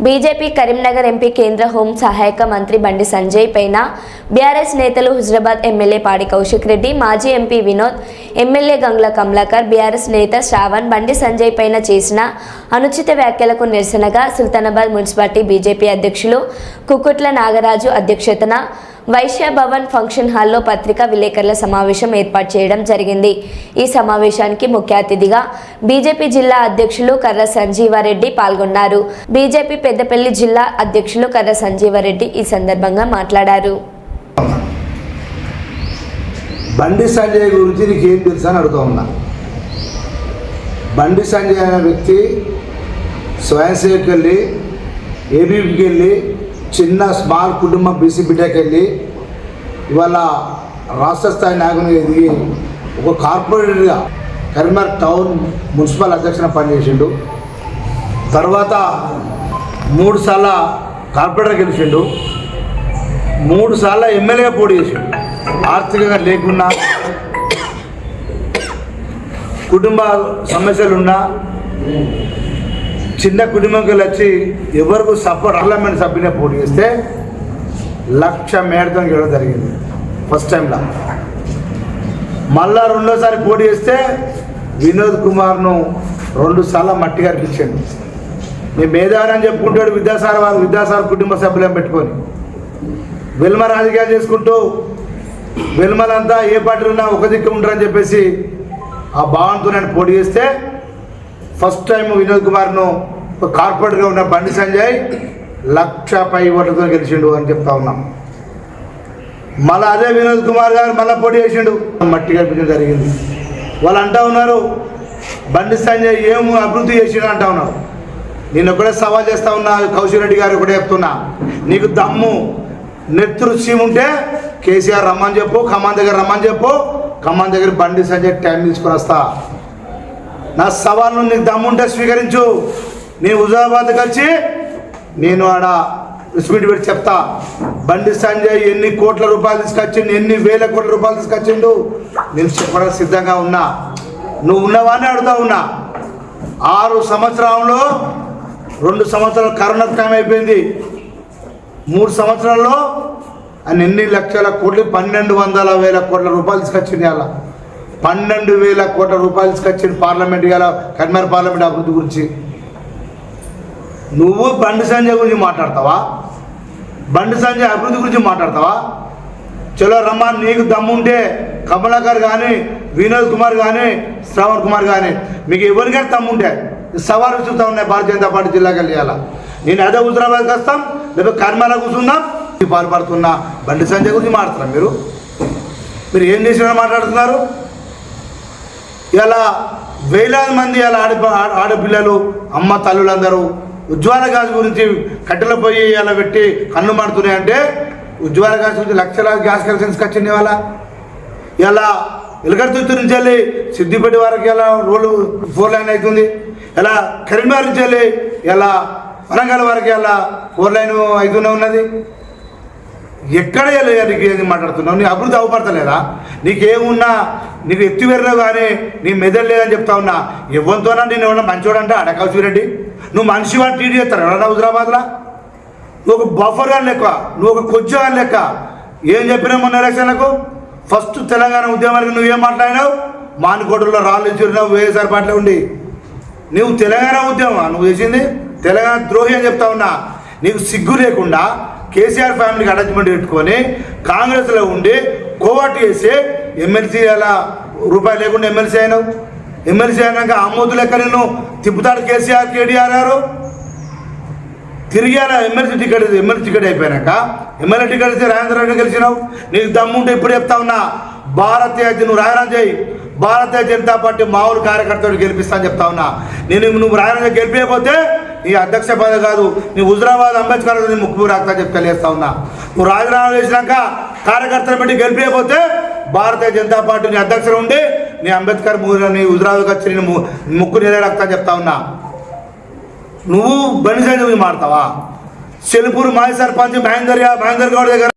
BJP Karimnagar MP కేంద్ర home సహాయక మంత్రి బండి సంజయ్ పైన బీఆర్ఎస్ నేతలు హుజరాబాద్ ఎమ్మెల్యే పాడి కౌశిక్ రెడ్డి మాజీ MP Vinod MLA Gangula Kamalakar BRS నేత శ్రావణ్ బండి సంజయ్ పైన చేసిన అనుచిత వ్యాఖ్యలకు నిరసనగా సుల్తానాబాద్ మున్సిపాలిటీ బీజేపీ అధ్యక్షులు కుకుట్ల నాగరాజు అధ్యక్షతన వైశ్య భవన్ ఫంక్షన్ హాల్లో పత్రికా విలేకరుల సమావేశం ఏర్పాటు చేయడం జరిగింది. ఈ సమావేశానికి ముఖ్య అతిథిగా బీజేపీ జిల్లా అధ్యక్షులు కర్ర సంజీవారెడ్డి పాల్గొన్నారు. బీజేపీ పెద్దపల్లి జిల్లా అధ్యక్షులు కర్ర సంజీవారెడ్డి ఈ సందర్భంగా మాట్లాడారు. బండి సంజయ్ గురించి నీకు ఏం తెలుసు అని అడుగుతా ఉన్నా. బండి సంజయ్ అనే వ్యక్తి స్వయం సేవకి వెళ్ళి ఏబీపీకి వెళ్ళి చిన్న స్మాల్ కుటుంబం బీసీ బిడ్డకి వెళ్ళి ఇవాళ రాష్ట్ర స్థాయి నాయకునిగా ఎదిగి ఒక కార్పొరేటర్గా కరీంనగర్ టౌన్ మున్సిపల్ అధ్యక్షున పనిచేసిండు. తర్వాత మూడు సార్ల కార్పొరేటర్ గెలిచిండు. మూడు సార్లు ఎమ్మెల్యేగా పోటీ చేసిండు. ఆర్థికంగా లేకున్నా కుటుంబ సమస్యలున్నా చిన్న కుటుంబంకి వచ్చి ఎవరికి సపోర్ట్ పార్లమెంట్ సభ్యునే పోటీ చేస్తే లక్ష మేడతో గెలవడం జరిగింది. ఫస్ట్ టైంలో మళ్ళా రెండోసారి పోటీ చేస్తే వినోద్ కుమార్ను రెండు సార్లు మట్టి కనిపించండి నేను మేధావి చెప్పుకుంటాడు విద్యాసాగర్ వారు కుటుంబ సభ్యులను పెట్టుకొని. వెల్మ రాజకీయాలు చేసుకుంటూ వెల్మలంతా ఏ పార్టీలు ఉన్నా ఒక దిక్కు ఉంటారని చెప్పేసి ఆ భావంతో నేను పోటీ చేస్తే ఫస్ట్ టైం వినోద్ కుమార్ను కార్పొరేటర్గా ఉన్న బండి సంజయ్ లక్ష పై ఓట్లతో గెలిచిండు అని చెప్తా ఉన్నాం. మళ్ళీ అదే వినోద్ కుమార్ గారు మళ్ళీ పోటీ చేసిండు. మట్టి కల్పించడం జరిగింది. వాళ్ళు అంటా ఉన్నారు బండి సంజయ్ ఏం అభివృద్ధి చేసిండు అంటా ఉన్నారు. నేను ఒకటే సవాల్ చేస్తా ఉన్నా కౌశిక్ రెడ్డి గారు ఒకటే చెప్తున్నా. నీకు దమ్ము నెత్తురు ఉంటే కేసీఆర్ రమ్మని చెప్పు ఖమ్మం దగ్గర రమ్మని చెప్పు ఖమ్మం దగ్గర బండి సంజయ్ టైం తీసుకొని వస్తా. నా సవాల్ను నీకు దమ్ముంటే స్వీకరించు. నేను హుజాబాద్కి వచ్చి నేను ఆడ స్పీడ్ పెట్టి చెప్తా. బండి సంజయ్ ఎన్ని కోట్ల రూపాయలు తీసుకొచ్చిండు ఎన్ని వేల కోట్ల రూపాయలు తీసుకొచ్చిండు? నేను చెప్పడానికి సిద్ధంగా ఉన్నా. నువ్వు ఉన్నవా అని అడుగుతా ఉన్నా. ఆరు సంవత్సరంలో రెండు సంవత్సరాలు కరోనా టైం అయిపోయింది. మూడు సంవత్సరాల్లో ఆయన ఎన్ని లక్షల కోట్లు? పన్నెండు వందల వేల కోట్ల రూపాయలు తీసుకొచ్చింది అలా పన్నెండు వేల కోట్ల రూపాయలు తీసుకొచ్చింది పార్లమెంట్ ఇవాళ కన్మర్ పార్లమెంట్ అభివృద్ధి గురించి. నువ్వు బండి సంజయ్ గురించి మాట్లాడతావా? బండి సంజయ్ అభివృద్ధి గురించి మాట్లాడతావా? చలో రమ్మా నీకు దమ్ముంటే కమలాకర్ కానీ వినోద్ కుమార్ కానీ శ్రవణ్ కుమార్ కానీ మీకు ఎవరికైనా దమ్ముంటే సవాలు చూస్తూ ఉన్నాయి భారతీయ జనతా పార్టీ జిల్లాకి వెళ్ళాల నేను అదే హుజరాబాద్కి వస్తాం లేకపోతే కర్మాల కూర్చుందాం పాల్పడుతున్న బండి సంజయ్ గురించి మాట్లాడుతున్నారు మీరు? మీరు ఏం చేసినా మాట్లాడుతున్నారు? ఇలా వేలాది మంది ఇలా ఆడ ఆడపిల్లలు అమ్మ తల్లులందరూ ఉజ్వాల గ్యాస్ గురించి కట్టెల పొయ్యి అలా పెట్టి కన్ను మాడుతున్నాయంటే ఉజ్వాల గ్యాస్ గురించి లక్షల గ్యాస్ కనెక్షన్స్ వచ్చింది ఇవాళ. ఇలా ఎలగర్తుత్తు నుంచి వెళ్ళి సిద్దిపేట వరకు ఎలా రోడ్లు ఫోర్ లైన్ అవుతుంది? ఇలా కరీంనగర్ నుంచి వెళ్ళి ఇలా వరంగల్ వరకు ఎలా ఫోర్ లైన్ అవుతూనే ఉన్నది? ఎక్కడ నీకు ఏది మాట్లాడుతున్నావు? నీ అభివృద్ధి అవపడతలేదా? నీకేమున్నా? నీకు ఎత్తివేరలో కానీ నీ మెదడు లేదని చెప్తా ఉన్నా. ఎవరితోనా నేను ఏమన్నా మంచోడంటే అడకౌసి రెడ్డి. నువ్వు మనిషి వాడు టీడీ చేస్తారు? ఎవరన్నా హుజరాబాద్లా? నువ్వు ఒక బఫర్ గాని లెక్క నువ్వు ఒక కొజ్జు గాని లెక్క. ఏం చెప్పినా మొన్న ఎలక్షన్లకు? ఫస్ట్ తెలంగాణ ఉద్యమానికి నువ్వేం మాట్లాడినావు? మానుకోటలో రాళ్ళు ఇచ్చినావు వేసారి పాటలో ఉండి. నువ్వు తెలంగాణ ఉద్యమం నువ్వు చేసింది? తెలంగాణ ద్రోహి అని చెప్తా ఉన్నా. నీకు సిగ్గు లేకుండా కేసీఆర్ ఫ్యామిలీకి అటాచ్మెంట్ పెట్టుకొని కాంగ్రెస్లో ఉండి కోవాటు చేసి ఎమ్మెల్సీ అలా రూపాయి లేకుండా ఎమ్మెల్సీ అయినావు. ఎమ్మెల్సీ అయినాక ఆమోదు లెక్క నిన్ను తిప్పుతాడు కేసీఆర్ కేటీఆర్ గారు. తిరిగారా ఎమ్మెల్సీ టికెట్ ఎమ్మెల్సీ టికెట్ అయిపోయాక ఎమ్మెల్యే టికెట్ ఇస్తే రాజేంద్ర రెడ్డి గెలిచినావు. నీకు దమ్ముంటే ఇప్పుడు చెప్తా ఉన్నా భారతీయ నువ్వు రాయరాం చేయి భారతీయ జనతా పార్టీ మామూలు కార్యకర్తలు గెలిపిస్తా చెప్తా ఉన్నా. నేను నువ్వు రాయరాం గెలిపించకపోతే నీ అధ్యక్ష పద కాదు నీ హుజరాబాద్ అంబేద్కర్ నీ ముక్కు రాస్తా చెప్పి తెలియస్తా ఉన్నా. నువ్వు రాజీనామా చేసినాక కార్యకర్తలు పెట్టి గెలిపించకపోతే భారతీయ జనతా పార్టీ నీ అధ్యక్షుడు ఉండి నీ అంబేద్కర్ నీ హుజరాబాద్ వచ్చి నేను ముక్కు నిలబడతా చెప్తా ఉన్నా. నువ్వు బండి సైడ్ మాడతావా సెలుపూరు మాజీ సర్పంచ్ మహేందర్ మహేందర్ గౌడ్ దగ్గర